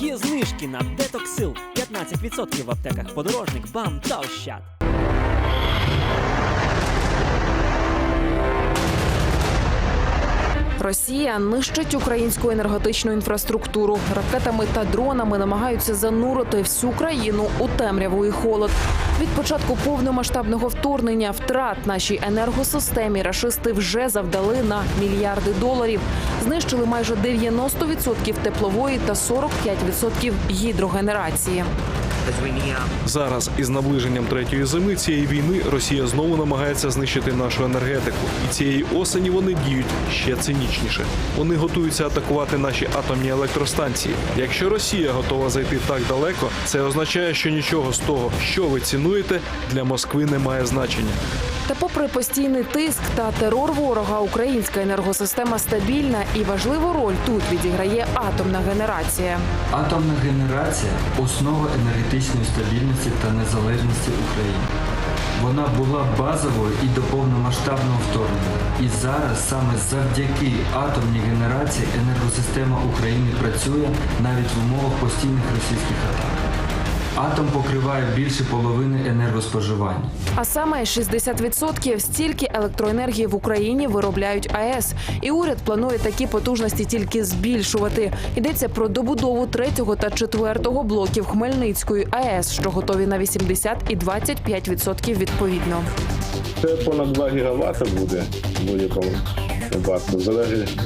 Є знижки на детоксил 15% в аптеках подорожник, бам та ощад. Росія нищить українську енергетичну інфраструктуру. Ракетами та дронами намагаються занурити всю країну у темряву і холод. Від початку повномасштабного вторгнення втрат нашій енергосистемі рашисти вже завдали на мільярди доларів. Знищили майже 90% теплової та 45% гідрогенерації. Зараз із наближенням третьої зими цієї війни Росія знову намагається знищити нашу енергетику, і цієї осені вони діють ще цинічніше. Вони готуються атакувати наші атомні електростанції. Якщо Росія готова зайти так далеко, це означає, що нічого з того, що ви цінуєте, для Москви не має значення. Та попри постійний тиск та терор ворога, українська енергосистема стабільна і важливу роль тут відіграє атомна генерація. Атомна генерація основа енергетичної стабільності та незалежності України. Вона була базовою і до повномасштабного вторгнення. І зараз саме завдяки атомній генерації енергосистема України працює навіть в умовах постійних російських атак. Атом покриває більше половини енергоспоживання. А саме 60% стільки електроенергії в Україні виробляють АЕС. І уряд планує такі потужності тільки збільшувати. Йдеться про добудову третього та четвертого блоків Хмельницької АЕС, що готові на 80 і 25% відповідно. Це понад 2 гігавата буде в будь-якому випадку. Залежить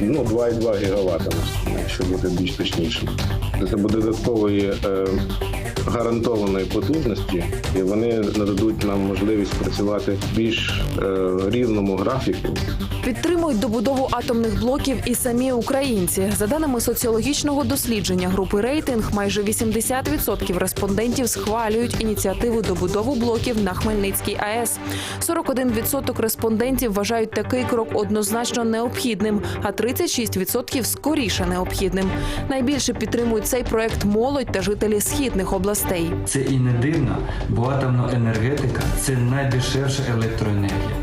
ну, 2,2 гігавата, якщо бути більш точнішим. Це буде додаткової е, гарантованої потужності, і вони нададуть нам можливість працювати більш е, рівному графіку. Підтримують добудову атомних блоків і самі українці. За даними соціологічного дослідження групи рейтинг, майже 80% респондентів схвалюють ініціативу добудову блоків на Хмельницькій АЕС. 41% респондентів вважають такий крок однозначно необхідним, а 36% скоріше необхідним. Найбільше підтримують цей проект молодь та жителі східних областей. Це і не дивно, бо атомна енергетика це найдешевша електроенергія.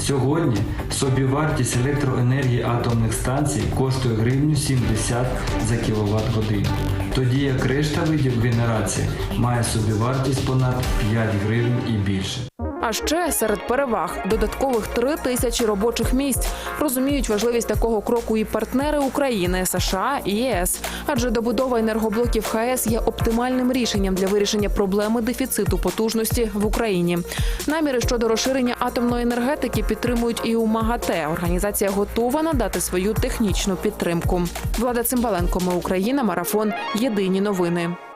Сьогодні собівартість електроенергії атомних станцій коштує гривню 70 за кіловат годину. Тоді як решта видів генерації має собівартість понад 5 гривень і більше. Ще серед переваг додаткових три тисячі робочих місць розуміють важливість такого кроку і партнери України, США і ЄС. Адже добудова енергоблоків ХАЕС є оптимальним рішенням для вирішення проблеми дефіциту потужності в Україні. Наміри щодо розширення атомної енергетики підтримують і у МАГАТЕ. Організація готова надати свою технічну підтримку. Влада Цимбаленко, ми Україна, марафон. Єдині новини.